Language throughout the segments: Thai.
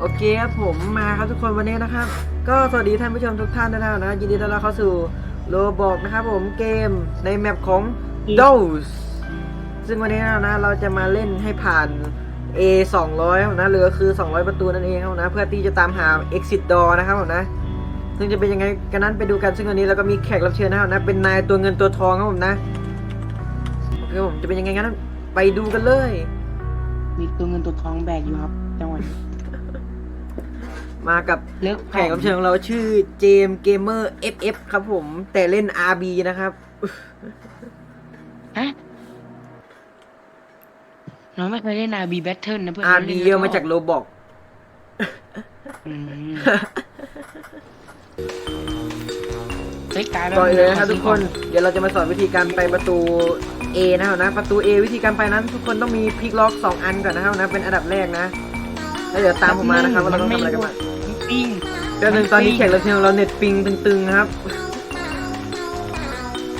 โอเคครับผมมาครับทุกคนวันนี้นะครับ ก็สวัสดีท่านผู้ชมทุกท่านนะครับนะยินดีต้อนรับเข้าสู่โลบอกนะครับผมเกมในแมปของ d o s ซึ่งวันนี้นะเราจะมาเล่นให้ผ่าน A 200ครับนะเหลือคือ 200 ประตูนั่นเองครับนะเพื่อที่จะตามหา Exit Door นะครับผมนะซึ่งจะเป็นยังไงกันนั้นไปดูกันซึ่งวันนี้เราก็มีแขกรับเชิญนะครับนะเป็นนายตัวเงินตัวทองครับผมนะโอเคผมจะเป็นยังไงกันนั้นไปดูกันเลย มีตัวเงินตัวทองแบกอยู่ครับจังหวะนี้ มากับเลิกแขกรับเชิญของเราชื่อเจมเกมเมอร์ FF ครับผม แต่เล่น RB นะครับฮะน้องไม่เคยเล่น RB Battle นะเพื่อน RB เยอะมาจากโลบอกอืมเฮ้ยกลายก่อนเลยนะครับทุกคน เดี๋ยวเราจะมาสอนวิธีการไปประตู A นะครับนะ ประตู A วิธีการไปนั้น ทุกคนต้องมีพลิกล็อก 2 อันก่อนนะครับนะ เป็นอันดับแรกนะ แล้วเดี๋ยวตามผมมานะครับว่าเราต้องทำอะไรกันบ้าง ปิ้งเดี๋ยวหนึ่งตอนนี้แขกรับเชิญของเราเน็ตปิงตึงๆนะครับ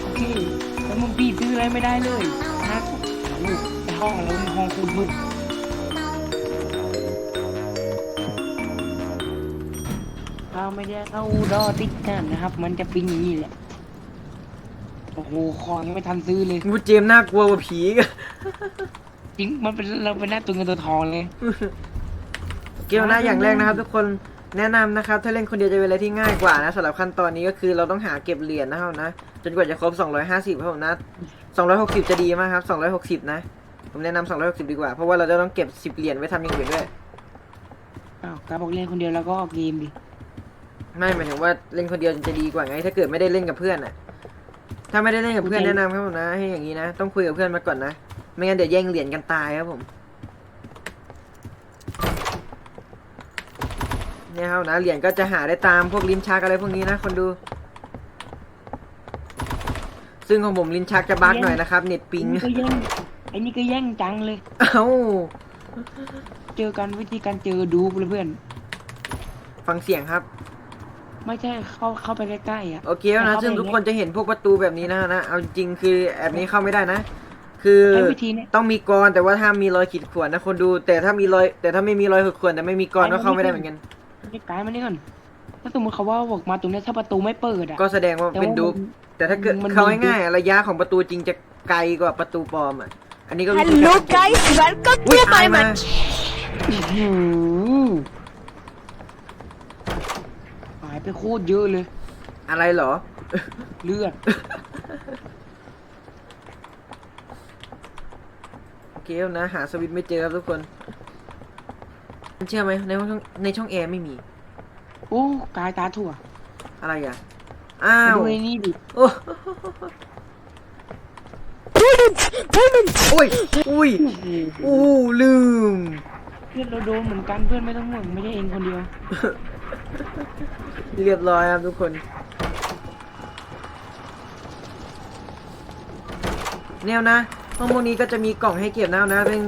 โอเคแล้วมึงปีซื้ออะไรไม่ได้เลยนะลูกในห้องแล้วห้องคุณมืดถ้าไม่ได้เข้าดอติดกันนะครับ มันจะปิ้งอย่างนี้แหละ โอ้โหของยังไม่ทันซื้อเลย กูเจมส์น่ากลัวกว่าผีอีกันจริง มันเป็นเราเป็นหน้าตัวเงินตัวทองเลย เกมหน้าอย่างแรกนะครับทุกคน แนะนำนะครับ ถ้าเล่นคนเดียวจะเป็นอะไรที่ง่ายกว่านะสำหรับขั้นตอนนี้ก็คือเราต้องหาเก็บเหรียญนะครับนะจนกว่าจะครบ 250ครับผมนะ260 จะดีมากครับ 260 นะ ผมแนะนำ260 ดีกว่า เพราะว่าเราจะต้องเก็บ 10 เหรียญไว้ทำอย่างอื่นด้วย อ้าวการบอกเล่นคนเดียวแล้วก็ออกเกมดิไม่หมายถึงว่าเล่นคนเดียวจะดีกว่าไง ถ้าเกิดไม่ได้เล่นกับเพื่อนอะ ถ้าไม่ได้เล่นกับเพื่อนแนะนำครับผมนะ ให้อย่างนี้นะ ต้องคุยกับเพื่อนมาก่อนนะ ไม่งั้นเดี๋ยวแย่งเหรียญกันตายครับผม เนี่ยครับนะเหรียญก็จะหาได้ตามพวกลิ้นชักอะไรพวกนี้นะคนดู ซึ่งของผมลิ้นชักจะบั๊กหน่อยนะครับ เน็ตปิงไอ้นี่ก็แย่งไอ้นี่ก็แย่งจังเลย เอ้า เจอกันวิธีการเจอดูเพื่อนฟังเสียงครับ ไม่ใช่เข้าเข้าไปใกล้ๆอะ โอเคแล้วนะเข้าไปซึ่งทุกคนจะเห็นพวกประตูแบบนี้นะนะ เอาจริงๆคือแอบนี้เข้าไม่ได้นะ คือใช้วิธีเนี้ยต้องมีกรแต่ว่าถ้ามีรอยขีดข่วนนะคนดู แต่ถ้ามีรอยแต่ถ้าไม่มีรอยขีดข่วนแต่ไม่มีกรก็เข้าไม่ได้เหมือนกันไอ้กายมานี่ก่อนถ้าสมมติเขาว่าบอกมาตรงเนี้ยถ้าประตูไม่เปิดอะก็แสดงว่าแต่เป็นว่าดู มันแต่ถ้าเกิดมัน เขามีง่ายๆระยะของประตูจริงจะไกลกว่าประตูปลอมอะ อันนี้ก็วิธี Hello การ guys, welcome อุ้ย to อาย my มา match. อื้อหือหายไปโคตรเยอะเลย อะไรเหรอ เลือด โอเคแล้วนะ หาสวิตช์ไม่เจอครับทุกคน เชื่อไหมในห้องในช่องแอร์ไม่มี โอ้กายตาถั่วอะไรอะ อ้ามาวดูไอ้นี่ดิโอ้ Brilliant, brilliant. โอ้ยอุ้ยโอ้โหอู้ลืม เพื่อนเราโดนเหมือนกันเพื่อนไม่ต้องห่วงไม่ใช่เองคนเดียว เรียบร้อยครับทุกคน แนวนะห้องพวกนี้ก็จะมีกล่องให้เก็บนะนะเป็น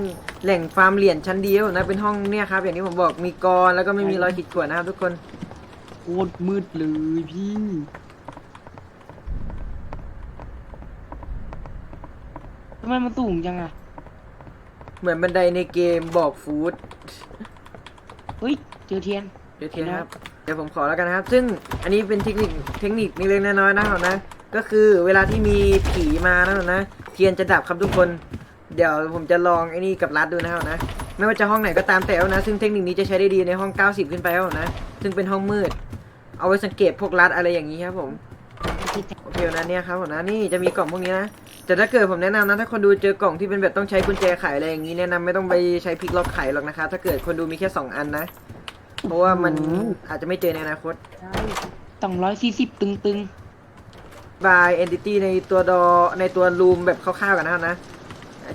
แหล่งฟาร์มเหรียญชั้นดีครับผมนะเป็นห้องเนี่ยครับอย่างที่ผมบอกมีกรแล้วก็ไม่มีรอยขีดข่วนนะครับทุกคนโคตรมืดเลยพี่ ทำไมมันสูงจังอะเหมือนบันไดในเกมบอกฟู้ดเฮ้ย เจอเทียน เดี๋ยวเทียนนะครับเดี๋ยวผมขอแล้วกันนะครับ ซึ่งอันนี้เป็นเทคนิคเทคนิคเล็กๆน้อยๆนะครับนะ ก็คือเวลาที่มีผีมานะครับนะ เทียนจะดับครับทุกคน เดี๋ยวผมจะลองไอ้นี่กับรัดดูนะครับนะ ไม่ว่าจะห้องไหนก็ตามแต่นะ ซึ่งเทคนิคนี้จะใช้ได้ดีในห้อง 90 ขึ้นไปครับผมนะ ซึ่งเป็นห้องมืด เอาไว้สังเกตพวกรัดอะไรอย่างนี้ครับผมโอเคนะเนี่ยครับผมนะนี่จะมีกล่องพวกนี้นะแต่ถ้าเกิดผมแนะนำนะถ้าคนดูเจอกล่องที่เป็นแบบต้องใช้กุญแจไขอะไรอย่างนี้แนะนำไม่ต้องไปใช้พลิกล็อกไขหรอกนะคะ ถ้าเกิดคนดูมีแค่สองอันนะ เพราะว่ามันอืมอาจจะไม่เจอในอนาคตสองร้อยสี่สิบตึงบายเอนติตี้ในตัวดอในตัวรูมแบบคร่าวๆกันนะครับนะ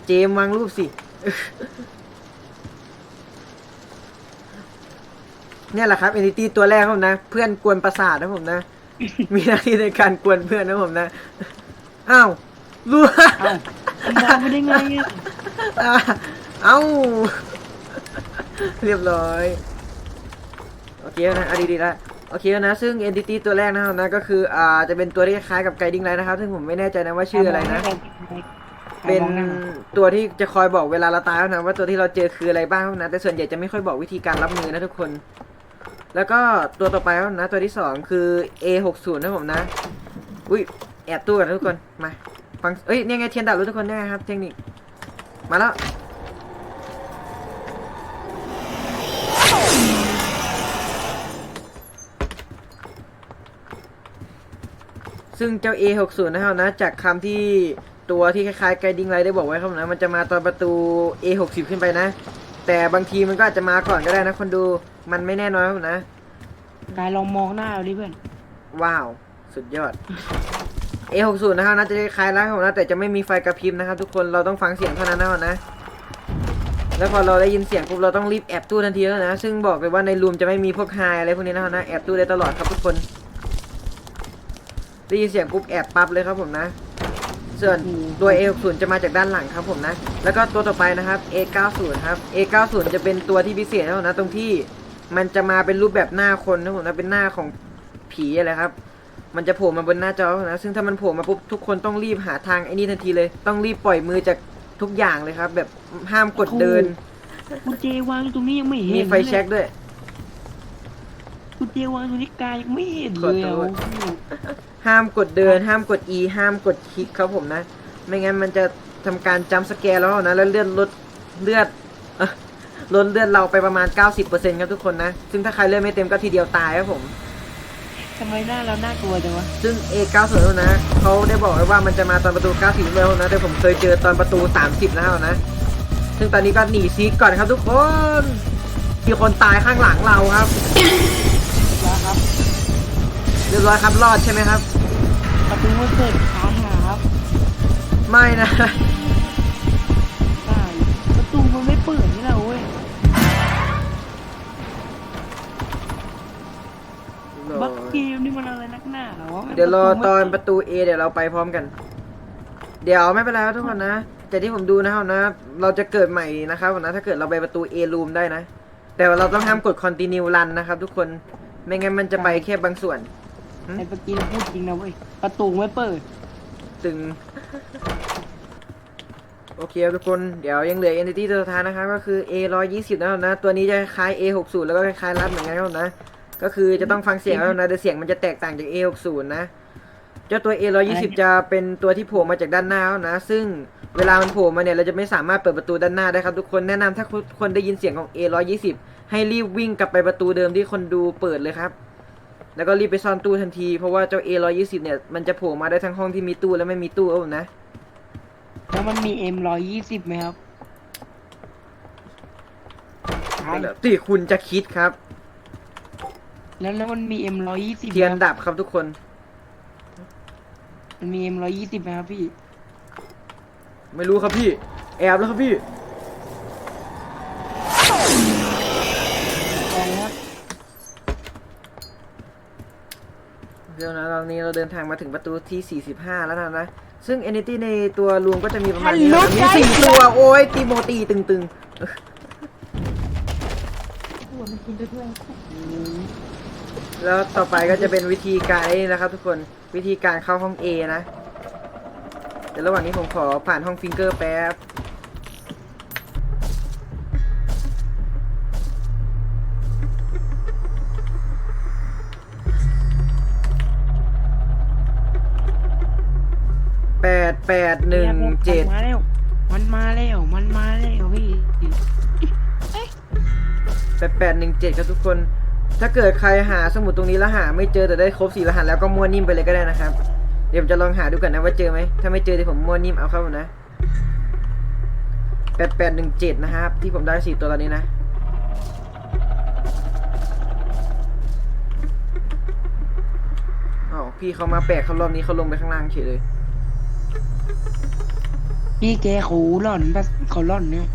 เจมส์วางรูปสิ เนี่ยแหละครับเอนติตี้ตัวแรกครับผมนะ เพื่อนกวนประสาทนะผมนะ มีหน้าที่ในการกวนเพื่อนนะผมนะ อ้าวรู้ๆเอ้ามันวางไม่ได้ไงอะอะเอ้า เรียบร้อย โอเคนะเอาดีๆละโอเคนะ ซึ่ง entity ตัวแรกนะครับนะ ก็คือ อ่า จะเป็นตัวที่คล้ายกับ guiding light นะครับ ซึ่งผมไม่แน่ใจนะว่าชื่ออะไรนะเป็นมอ งหน้าตัวที่จะคอยบอกเวลาเราตายแล้วนะว่าตัวที่เราเจอคืออะไรบ้างนะแต่ส่วนใหญ่จะไม่ค่อยบอกวิธีการรับมือนะทุกคน แล้วก็ตัวต่อไปแล้วนะตัวที่สองคือ A60 นะผมนะ อุ้ยแอบตู้กันนะทุกคนมาฟังเอ้ยเนี่ยไงเทียนดับรู้ทุกคนเนี่ยครับ เทคนิคมาแล้วซึ่งเจ้า A60 นะครับนะจากคำที่ ตัวที่คล้ายๆไกดิ้งไลท์ได้บอกไว้ครับนะมันจะมาตอนประตู A60 ขึ้นไปนะ แต่บางทีมันก็อาจจะมาก่อนก็ได้นะคนดูมันไม่แน่นอนครับนะกายลองมองหน้าเราดิเพื่อนว้าว สุดยอด A60 นะครับน่าจะคล้ายๆแล้วครับนะแต่จะไม่มีไฟกระพริบนะครับ ทุกคนเราต้องฟังเสียงเท่านั้นนะครับนะ แล้วพอเราได้ยินเสียงปุ๊บเราต้องรีบแอบตู้ทันทีแล้วนะซึ่งบอกเลยว่าในรูมจะไม่มีพวกไฮอะไรพวกนี้นะครับนะแอบตู้ได้ตลอดครับทุกคนได้ยินเสียงปุ๊บแอบปั๊บเลยครับผมนะ ส่วนตัว A60 จะมาจากด้านหลังครับผมนะ แล้วก็ตัวต่อไปนะครับ A90 ครับ A90 จะเป็นตัวที่พิเศษนะครับนะตรงที่มันจะมาเป็นรูปแบบหน้าคนนะผมนะเป็นหน้าของผีอะไรครับ มันจะโผล่มาบนหน้าจอนะ ซึ่งถ้ามันโผล่มาปุ๊บทุกคนต้องรีบหาทางไอ้นี่ทันทีเลย ต้องรีบปล่อยมือจากทุกอย่างเลยครับ แบบห้ามกดเดิน กุญแจวางอยู่ตรงนี้ยังไม่เห็นมีไฟแช็กด้วยกุญแจวางตรงนี้กายยังไม่เห็นเลยขอโทษอะ ห้ามกดเดิน ห้ามกด E ห้ามกดคลิกครับผมนะ ไม่งั้นมันจะทำการจัมป์สแกร์แล้วนะ แล้วเลือดลดเลือดเอ่อลดเลือดเราไปประมาณ 90%ครับทุกคนนะ ซึ่งถ้าใครเลือดไม่เต็มก็ทีเดียวตายครับผมทำไมหน้าเราน่ากลัวจังวะ ซึ่ง A90 นะเขาได้บอกไว้ว่ามันจะมาตอนประตู 90แล้วนะ แต่ผมเคยเจอตอนประตู 30 แล้วนะ ซึ่งตอนนี้ก็หนีซีกก่อนครับทุกคนมีคนตายข้างหลังเราครับแล้วครับเรียบร้อยครับรอดใช่ไหมครับประตูไม่เปิดขาหาครับไม่นะใช่ประตูมันไม่เปิดนี่แหละเว้ยบักเกมนี่มันอะไรนักหน้าวะเดี๋ยวรอตอนปประระตู A เดี๋ยวเราไปพร้อมกัน เดี๋ยวไม่เป็นไรครับทุกคนนะแต่ที่ผมดูนะครับนะ เราจะเกิดใหม่นะครับนะถ้าเกิดเราไปประตู A room ได้นะ แต่ว่าเราต้องห้ามกด continue run นะครับทุกคนไม่งั้นมันจะไปแค่บางส่วน ไอ้เมื่อกี้เราพูดจริงนะเว้ย ประตูไม่เปิด ตึง โอเคครับทุกคน เดี๋ยวยังเหลือ entity ตัวสุดท้ายนะครับ ก็คือ A 120นะครับนะ ตัวนี้จะคล้าย A 60แล้วก็คล้ายๆรัดเหมือนกันครับนะ ก็คือจะต้องฟังเสียงแล้วนะแต่เสียงมันจะแตกต่างจาก A 60นะ เจ้าตัว A 120จะเป็นตัวที่โผล่มาจากด้านหน้าแล้วนะ ซึ่งเวลามันโผล่มาเนี่ยเราจะไม่สามารถเปิดประตูด้านหน้าได้ครับทุกคน แนะนำถ้าทุกคนได้ยินเสียงของ A 120ให้รีบวิ่งกลับไปประตูเดิมที่คนดูเปิดเลยครับ แล้วก็รีบไปซ่อนตู้ทันที เพราะว่าเจ้า A 120 เนี่ย มันจะโผล่มาได้ทั้งห้องที่มีตู้และไม่มีตู้เอานะ แล้วมันมี M ร้อยยี่สิบไหมครับใช่นั่นแหละที่คุณจะคิดครับ แล้วแล้วมันมี M ร้อยยี่สิบเทียนดับครับทุกคน มันมี M ร้อยยี่สิบไหมครับพี่ ไม่รู้ครับพี่ แอบแล้วครับพี่ เดี๋ยวนะตอนนี้เราเดินทางมาถึงประตูที่ 45 แล้วนะนะ ซึ่ง entity ในตัวรวมก็จะมีประมาณนี้นะมีสี่ตัว โอ้ยตีโมตีตึงๆแล้วต่อไปก็จะเป็นวิธีการนี่นะครับทุกคนวิธีการเข้าห้อง A นะ เดี๋ยวระหว่างนี้ผมขอผ่านห้องฟิงเกอร์แป๊บ แปดแปดหนึ่งเจ็ดมันมาแล้ว มันมาแล้ว มันมาแล้วพี่แปดแปดหนึ่งเจ็ดครับทุกคน ถ้าเกิดใครหาสมุดตรงนี้แล้วหา ไม่เจอแต่ได้ครบสี่รหัสแล้วก็มั่วนิ่มไปเลยก็ได้นะครับ เดี๋ยวผมจะลองหาดูก่อนนะว่าเจอไหม ถ้าไม่เจอเดี๋ยวผมมั่วนิ่มเอาเข้านะแปดแปดหนึ่งเจ็ดนะครับ ที่ผมได้สี่ตัวตอนนี้นะอ๋อพี่เขามาแปลกเขารอบนี้เขาลงไปข้างล่างเฉยเลย พี่แกขูหล่อนปะเขาหล่อนเนี่ย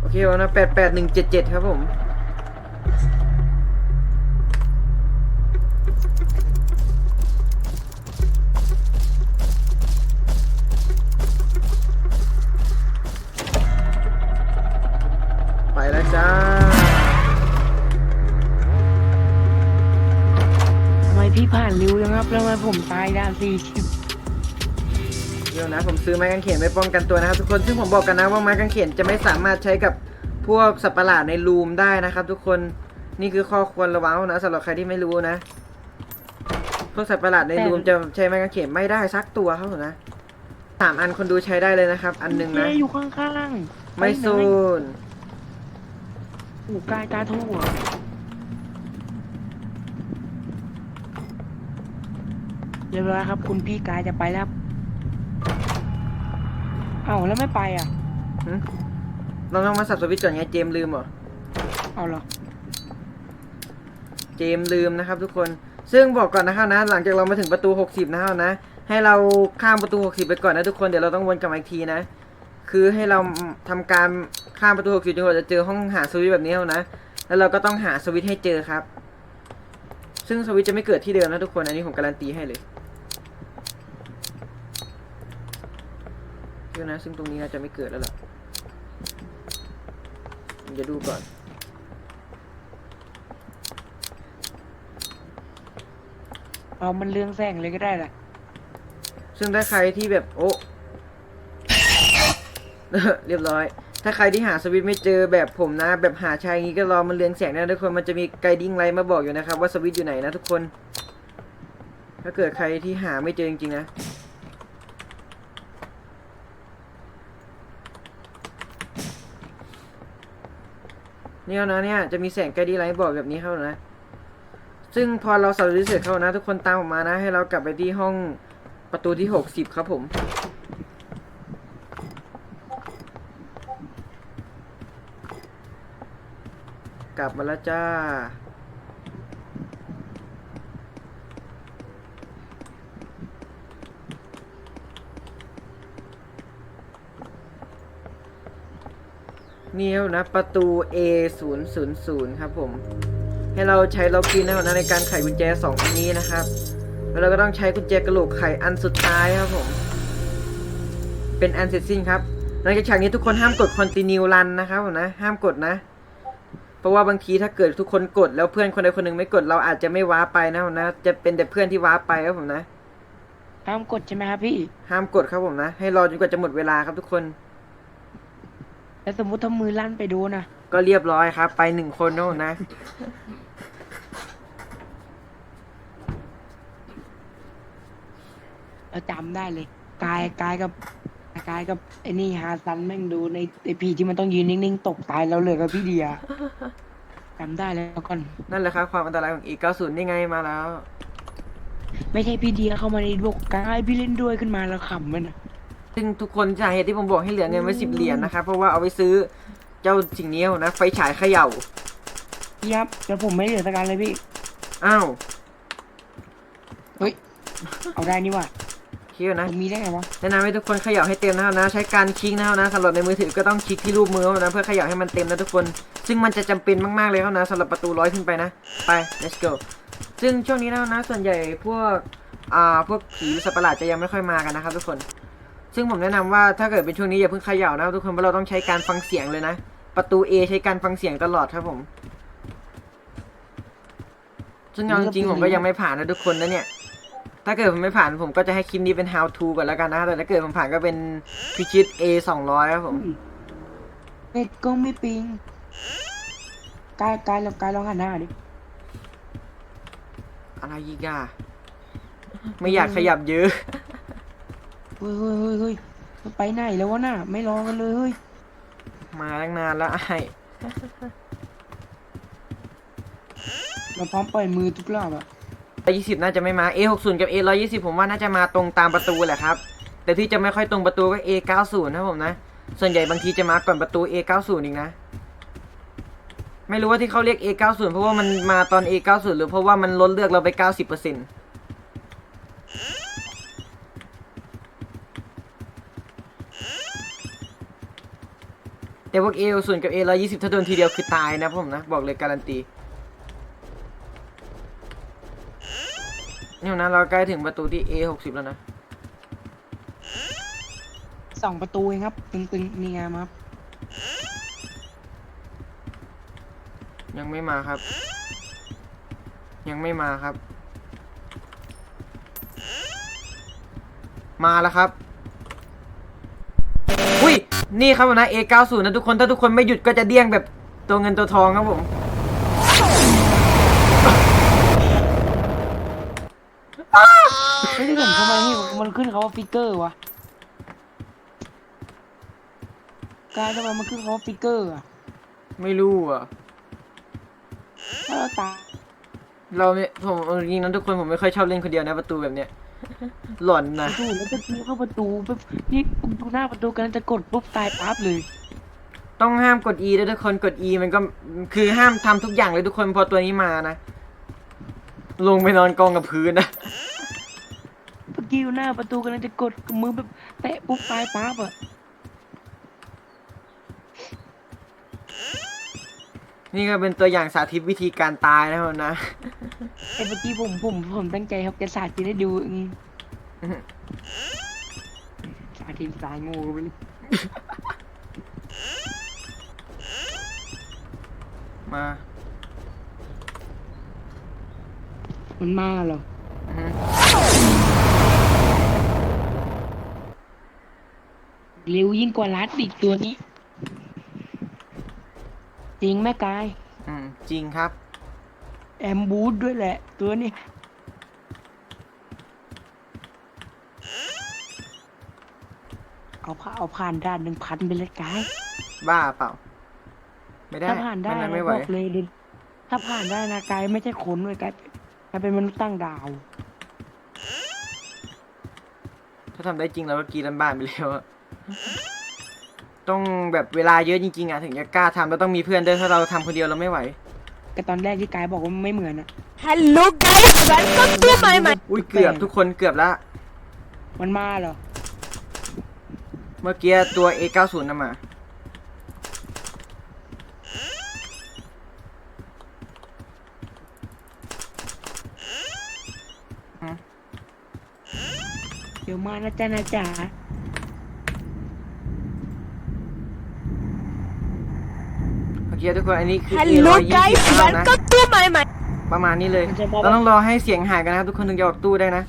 โอเคเอานะแปดแปดหนึ่งเจ็ดเจ็ดครับผม ไปแล้วจ้าทำไมพี่ผ่านเร็วจังครับแล้วทำไมผมตายด้านสี่สิบ เดี๋ยวนะผมซื้อไม้กางเขนไปป้องกันตัวนะครับทุกคนซึ่งผมบอกกันนะว่าไม้กางเขนจะไม่สามารถใช้กับพวกสัตว์ประหลาดในรูมได้นะครับ ทุกคนนี่คือข้อควรระวังนะสำหรับใครที่ไม่รู้นะพวกสัตว์ประหลาดในรูมจะใช้ไม้กางเขนไม่ได้สักตัวครับผมนะสามอันคนดูใช้ได้เลยนะครับ อันหนึ่งนะเจ๊อยู่ข้างๆไม่ปหนซูนโอ้กายกายทั่วเรียบร้อยครับ คุณพี่กายจะไปแล้วครับ เอ้าแล้วไม่ไปอะหึเราต้องมาสับสวิตช์ก่อนไงเจมส์ลืมเหรอ เอาเหรอเจมส์ลืมนะครับทุกคน ซึ่งบอกก่อนนะครับนะ หลังจากเรามาถึงประตู 60 นะครับนะ ให้เราข้ามประตู 60 ไปก่อนนะทุกคน เดี๋ยวเราต้องวนกลับมาอีกทีนะ คือให้เราทำการข้ามประตู 60จนกว่าจะเจอห้องหาสวิตช์แบบนี้เท่านะ แล้วเราก็ต้องหาสวิตช์ให้เจอครับ ซึ่งสวิตช์จะไม่เกิดที่เดิมนะทุกคน อันนี้ผมการันตีให้เลย เดี๋ยวนะซึ่งตรงนี้น่าจะไม่เกิดแล้วล่ะผมจะดูก่อนเอามันเรืองแสงเลยก็ได้แหละซึ่งถ้าใครที่แบบโอ้เรียบร้อย ถ้าใครที่หาสวิตช์ไม่เจอแบบผมนะ แบบหาชายอย่างนี้ก็รอมันเรืองแสงนะทุกคนมันจะมีไกดิ้งไลท์มาบอกอยู่นะครับว่าสวิตช์อยู่ไหนนะทุกคน ถ้าเกิดใครที่หาไม่เจอจริงๆนะ เนี่ยนะเนี่ยจะมีแสงไกดีไลท์บอกแบบนี้เข้านะ ซึ่งพอเราสับสวิตช์เสร็จเข้านะ ทุกคนตามผมมานะ ให้เรากลับไปที่ห้องประตูที่หกสิบครับผม กลับมาแล้วจ้า นี่แล้วนะประตู A 0 0 0ครับผม ให้เราใช้ล็อกอินนะในการไขกุญแจสองอันนี้นะครับ แล้วเราก็ต้องใช้กุญแจกระโหลกไขอันสุดท้ายครับผม เป็นอันเสร็จสิ้นครับหลังจากฉากนี้ทุกคนห้ามกด continue run นะครับผมนะห้ามกดนะ เพราะว่าบางทีถ้าเกิดทุกคนกดแล้วเพื่อนคนใดคนหนึ่งไม่กดเราอาจจะไม่ว้าร์ปไปนะผมนะ จะเป็นแต่เพื่อนที่ว้าร์ปไปครับผมนะห้ามกดใช่ไหมครับพี่ ห้ามกดครับผมนะ ให้รอจนกว่าจะหมดเวลาครับทุกคน แล้วสมมติถ้ามือลั่นไปดูนะก็เรียบร้อยครับ ไปหนึ่งคนนะผมนะ เราจำได้เลย กายกายกับกายกับไอ้นี่ฮาซันแม่งดูในไอพีที่มันต้องยืนนิ่งๆตกตายแล้วเหลยกับพี่เดียจำได้แล้วก่อน นั่นแหละครับ ความอันตรายของ E90 นี่ไงมาแล้ว ไม่ใช่พี่เดียเข้ามาในบอกกายพี่เล่นด้วยขึ้นมาแล้วขำมันอะ ซึ่งทุกคนสาเหตุที่ผมบอกให้เหลือเงินไว้สิบเหรียญนะครับเพราะว่าเอาไปซื้อเจ้าสิ่งนี้นะไฟฉายเขย่าพี่ครับแล้วผมไม่เหลือสกการเลยพี่ อ้าวเฮ้ย เอาได้นี่ว่ะคิดนะผมมีได้ไงวะแนะนำให้ทุกคนเขย่าให้เต็มนะครับนะ ใช้การคลิกนะครับนะสำหรับในมือถือก็ต้องคลิกที่รูปมือนะเพื่อเขย่าให้มันเต็มนะทุกคน ซึ่งมันจะจำเป็นมากๆเลยครับนะสำหรับประตูร้อยขึ้นไปนะ ไป let's go ซึ่งช่วงนี้นะครับนะส่วนใหญ่พวกอ่าพวกผีสัตว์ประหลาดจะยังไม่ค่อยมากันนะครับทุกคน ซึ่งผมแนะนำว่าถ้าเกิดเป็นช่วงนี้อย่าเพิ่งเขย่านะครับทุกคนเพราะเราต้องใช้การฟังเสียงเลยนะ ประตู A ใช้การฟังเสียงตลอดครับผมซึ่งเอาจริงๆผมก็ยังไม่ผ่านนะทุกคนนะเนี่ย ถ้าเกิดผมไม่ผ่านผมก็จะให้คลิปนี้เป็น how to ก่อนแล้วกันนะ แต่ถ้าเกิดผมผ่านก็เป็นพิชิต A 200ครับผมเน็ตก็ไม่ปิงกายกายลองกายลองหันหน้าดิอะไรอีกอะไม่อยากขยับเยอะ เฮ้ยเฮ้ยเฮ้ยเฮ้ยไปไหนแล้ววะน่ะ ไม่รอกันเลยเฮ้ยมาตั้งนานแล้วไอ้เราพร้อมปล่อยมือทุกรอบอะร้อยยี่สิบน่าจะไม่มา A 6 0กับ A 1 2 0ผมว่าน่าจะมาตรงตามประตูแหละครับ แต่ที่จะไม่ค่อยตรงประตูก็ A 9 0นะผมนะ ส่วนใหญ่บางทีจะมาก่อนประตู A 9 0อีกนะ ไม่รู้ว่าที่เขาเรียก A 9 0เพราะว่ามันมาตอน A 9 0หรือเพราะว่ามันลดเลือกเราไป90%แต่ พวก A 0กับ A 1 2 0 ถ้าโดนทีเดียวคือตายนะผมนะ บอกเลยการันตีนี่นะเราใกล้ถึงประตูที่ A หกสิบแล้วนะ สองประตูเองครับ ตึงๆนี่ไงมาครับยังไม่มาครับ ยังไม่มาครับ มาแล้วครับ นี่ครับผมนะ A90 นะทุกคนถ้าทุกคนไม่หยุดก็จะเดี้ยงแบบตัวเงินตัวทองครับผมไม่ได้เห็นทำไมนี่มันขึ้นเขาว่าฟิกเกอร์วะกายทำไมมันขึ้นเขาว่าฟิกเกอร์อะไม่รู้อะถ้าเราตายเราเนี่ยผมเอาจริงๆนะทุกคนผมไม่ค่อยชอบเล่นคนเดียวนะประตูแบบเนี้ย หลอนนะประตูแล้วจะเข้าประตูปุ๊บนี่ดูหน้าประตูกันจะกดปุ๊บตายปั๊บเลย ต้องห้ามกด E ด้วยทุกคนกด E มันก็คือห้ามทำทุกอย่างเลยทุกคนพอตัวนี้มานะ ลงไปนอนกองกับพื้นนะ เมื่อกี้อยู่หน้าประตูกำลังจะกดมือแบบแตะปุ๊บตายปั๊บอะนี่ก็เป็นตัวอย่างสาธิตวิธีการตายนะครับนะ ไอ้เมื่อกี้ผมผมผมตั้งใจครับจะสาธิตให้ดูอืมสาธิตสายงูไปเลยมามันมาเหรออือฮึเร็วยิ่งกว่าลัดอีกตัวนี้ จริงแม่กาย อืมจริงครับ แอมบูดด้วยแหละ ตัวนี้ เอาผ่าเอาผ่านด้านหนึ่งพันไปเลยกาย บ้าเปล่า ไม่ได้ถ้าผ่านได้มันะไม่ไหวบอกเลยดิถ้าผ่านได้นะกายไม่ใช่คนเลยกายกายเป็นมนุษย์ตั้งดาว ถ้าทำได้จริงเราก็กรีดลันบ้านไปแล้วอะต้องแบบเวลาเยอะจริงๆอะถึงจะกล้าทำแล้วต้องมีเพื่อนด้วยถ้าเราทำคนเดียวเราไม่ไหว แต่ตอนแรกที่กายบอกว่าไม่เหมือนอะ Hello guys, welcome to my my อุ้ยเกือบทุกคนเกือบละมันมาเหรอ เมื่อกี้ตัว A90 น่ะมาเดี๋ยวมานะจ๊ะนะจ๊ะ เมื่อกี้ทุกคนอันนี้คือ Hello A120 guys, แล้วนะ welcome to my my ประมาณนี้เลยเราต้องรอให้เสียงหายกันนะครับทุกคนถึงจะออกตู้ได้นะ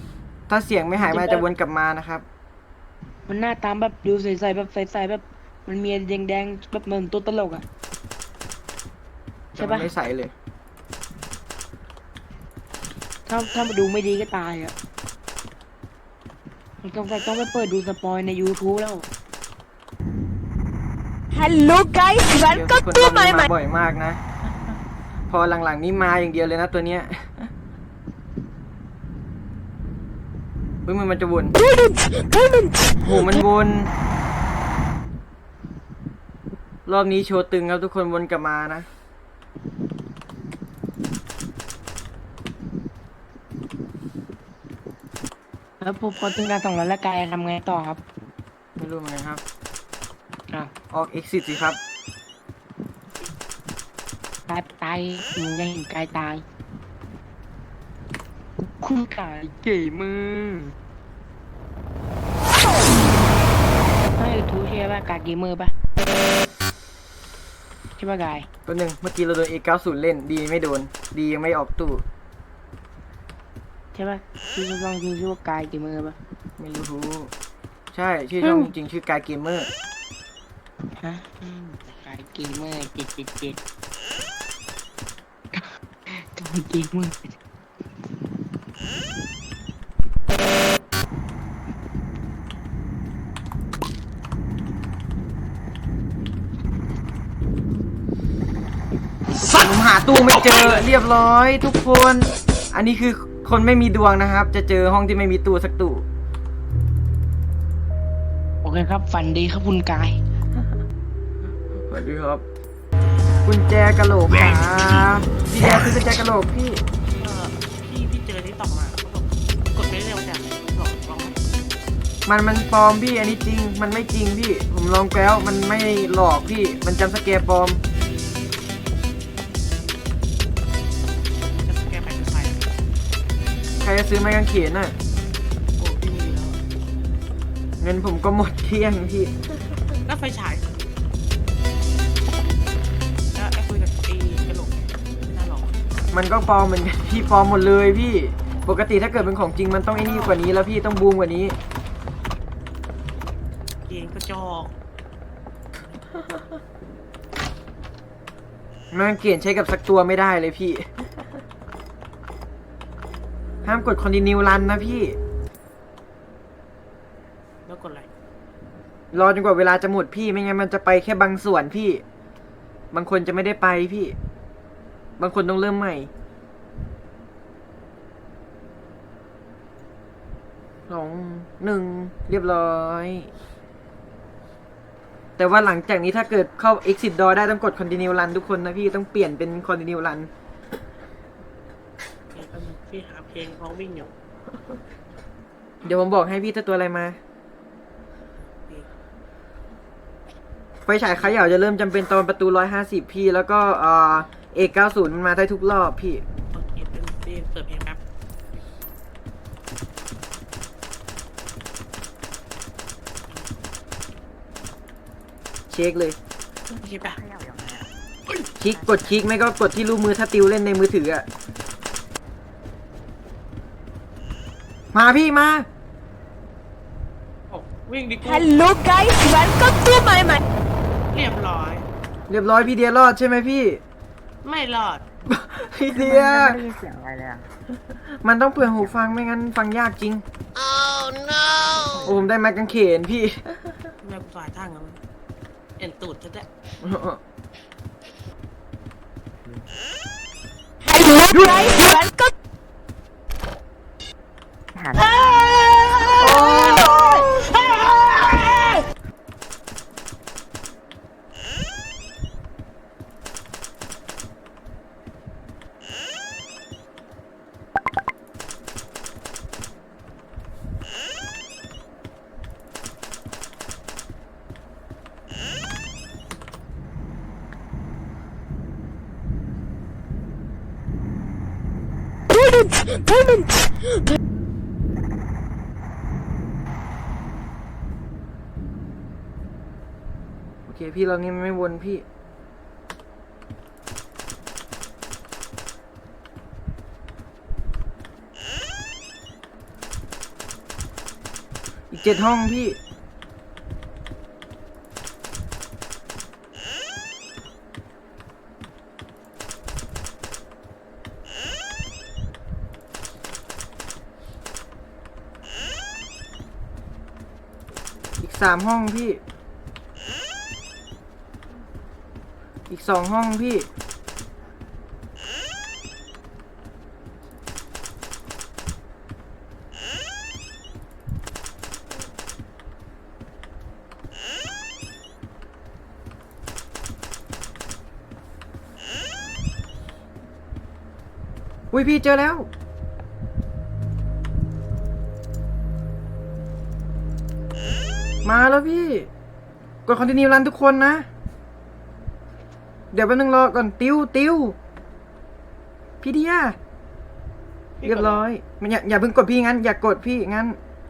ถ้าเสียงไม่หายมันอาจจะวนกลับมานะครับมันหน้าตามแบบดูใสๆแบบใสๆแบบ มันมีแดงๆแบบเหมือนตัวตลกอะแต่ใช่มัปะนไม่ใสเลยถ้าถ้ามาดูไม่ดีก็ตายอะมันต้องต้องไปเปิดดูสปอยใน YouTube แล้ว Hello guys, เดี๋ยว welcome คน to รอบ my นี้มา my บ่อยมากนะ พอหลังๆนี่มาอย่างเดียวเลยนะตัวเนี้ยเฮ้ยมันมันจะวน Prudence, prudence. โหมันวน รอบนี้โชว์ตึงครับทุกคนวนกลับมานะ แล้วพอพอถึงการสองร้อยแล้วกายทำไงต่อครับ ไม่รู้เหมือนกันครับ อะออก exit สิครับ ตายตายหนูจะเห็นกายตาย คุณกายเก๋มือให้ทูใช่ป่ะกายเกมเมอร์ป่ะใช่ป่ะกายตัวหนึ่งเมื่อกี้เราโดน A90 เล่นดีไม่โดน ดียังไม่ออกตู้ใช่ป่ะชื่อช่องชื่อชื่อว่ากายเกมเมอร์ป่ะไม่รู้ ใช่ ชื่อช่องจริงๆชื่อกายเกมเมอร์ ฮะอืมกายเกมเมอร์เจ็ดเจ็ดเจ็ดกายเกมเมอร์ผมหาตู้ไม่เจอเรียบร้อยทุกคน อันนี้คือคนไม่มีดวงนะครับ จะเจอห้องที่ไม่มีตู้สักตู้ โอเคครับ ฝันดีครับคุณกายส วัสดีครับกุญแจกะโหลกครับพี่แดซื้อกุญแจกะโหลกพี่เออพี่พี่เจอที่ตอกมาเขาบอกกดไม่เร็วจังบอกลองมันมันปลอมพี่อันนี้จริง มันไม่จริงพี่ ผมลองแล้วมันไม่หลอกพี่ มันจำสเกร์ปลอม จะสแกนไปเป็นไฟใครจะซื้อไม้กางเขนน่ะ โอ้พี่มีแล้วเงินผมก็หมดเที่ยงพี่แล้วไฟฉาย มันก็ปลอมเหมือนกันพี่ปลอมหมดเลยพี่ ปกติถ้าเกิดเป็นของจริงมันต้องไอ้นี่กว่านี้แล้วพี่ต้องบูมกว่านี้ เกงกระจอกแม่งเขียนใช้กับสักตัวไม่ได้เลยพี่ ห้ามกดคอนติเนียรันนะพี่ แล้วกดอะไรรอจนกว่าเวลาจะหมดพี่ไม่งั้นมันจะไปแค่บางส่วนพี่ บางคนจะไม่ได้ไปพี่ บางคนต้องเริ่มใหม่สองหนึ่งเรียบร้อย แต่ว่าหลังจากนี้ถ้าเกิดเข้า exit door ได้ต้องกด continue run ทุกคนนะพี่ต้องเปลี่ยนเป็น continue run เพลงแป๊บนึงพี่หาเพลงร้องวิ่งอยู่เดี๋ยวผมบอกให้พี่ถ้าตัวอะไรมา ไฟฉายเขย่าจะเริ่มจำเป็นตอนประตู150พี่แล้วก็ เอ่อเอก90มันมาได้ทุกรอบพี่ โอเคเป็นพี่เปิดเพลงแป๊บเช็คเลยใช่ปะคลิกกดคลิกไม่ก็กดที่รูปมือถ้าติวเล่นในมือถืออะมาพี่มา โอ้วิ่งดิกู Hello guys, welcome to my my. เรียบร้อย เรียบร้อยพี่เดียรอดใช่ไหมพี่ ไม่รอด พี่เดียไม่ได้ยินเสียงอะไรเลยอะมันต้องเปลืองหูฟังไม่งั้นฟังยากจริงโอ้ผมได้ไม้กางเขนพี่ แม่กูสายทางแล้วเอ็นตูดจะได้ Hello guys, welcome. โอเคพี่เรานี่มันไม่วนพี่ อีกเจ็ดห้องพี่ามห้องพี่ อีกสองห้องพี่ อุ้ยพี่เจอแล้ว กดคอนติเนียรันทุกคนนะ เดี๋ยวแป๊บนึงรอก่อนติวติวพี่เดียเรียบร้อยมันอย่าอย่าเพิ่งกดพี่งั้น อย่ากดพี่งั้น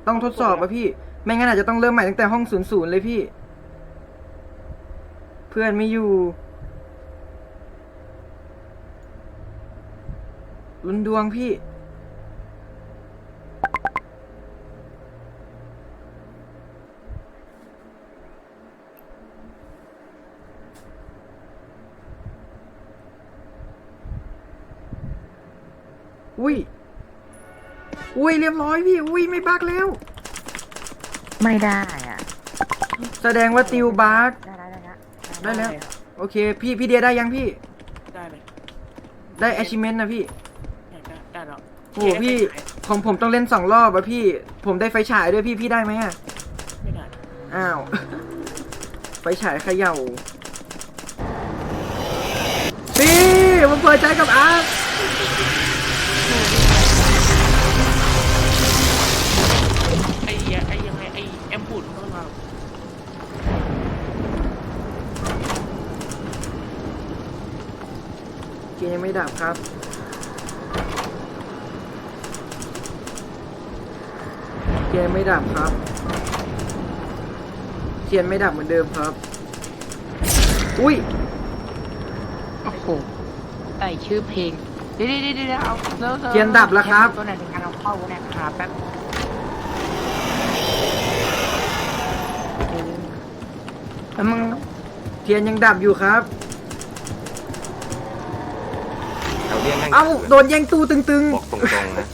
ต้องทดสอบอะพี่ ไม่งั้นอาจจะต้องเริ่มใหม่ตั้งแต่ห้องศูนย์ศูนย์เลยพี่ เพื่อนไม่อยู่ลุนดวงพี่ อุ้ย อุ้ยเรียบร้อยพี่ อุ้ยไม่บักแล้ว ไม่ได้อะแสดงว่าติวบัก ได้ได้ได้ได้แล้ว โอเค พี่พี่เดียได้ยังพี่ ได้เลยได้ achievement นะพี่ ได้ได้ได้แล้วโอ้โหพี่ของผมต้องเล่นสองรอบอะพี่ ผมได้ไฟฉายด้วยพี่พี่ได้ไหมอะไม่ได้อ้าว ไฟฉายเขย่าพี่ผมเปิดใจกับอาร์ต เกมยังไม่ดับครับ เกมไม่ดับครับ เทียนไม่ดับเหมือนเดิมครับ อุ้ย โอ้โห ใส่ชื่อเพลง เดี๋ยวเดี๋ยวเดี๋ยวเอาแล้วเทียนดับแล้วครับ ตัวไหนในการเอาเข้าเนี่ยครับแป๊บแล้วมึงทียนยังดับอยู่ครับ แถวเนี้ยแม่ง เอ้าโดนแย่งตู้ตึงบอกตรงๆนะ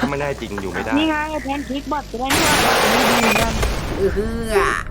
ถ้าไม่แน่จริงอยู่ไม่ได้ นี่ไงแพนเค้กบอทจะได้ไม่ว่าอันนี้ดีเหมือนกันๆเออ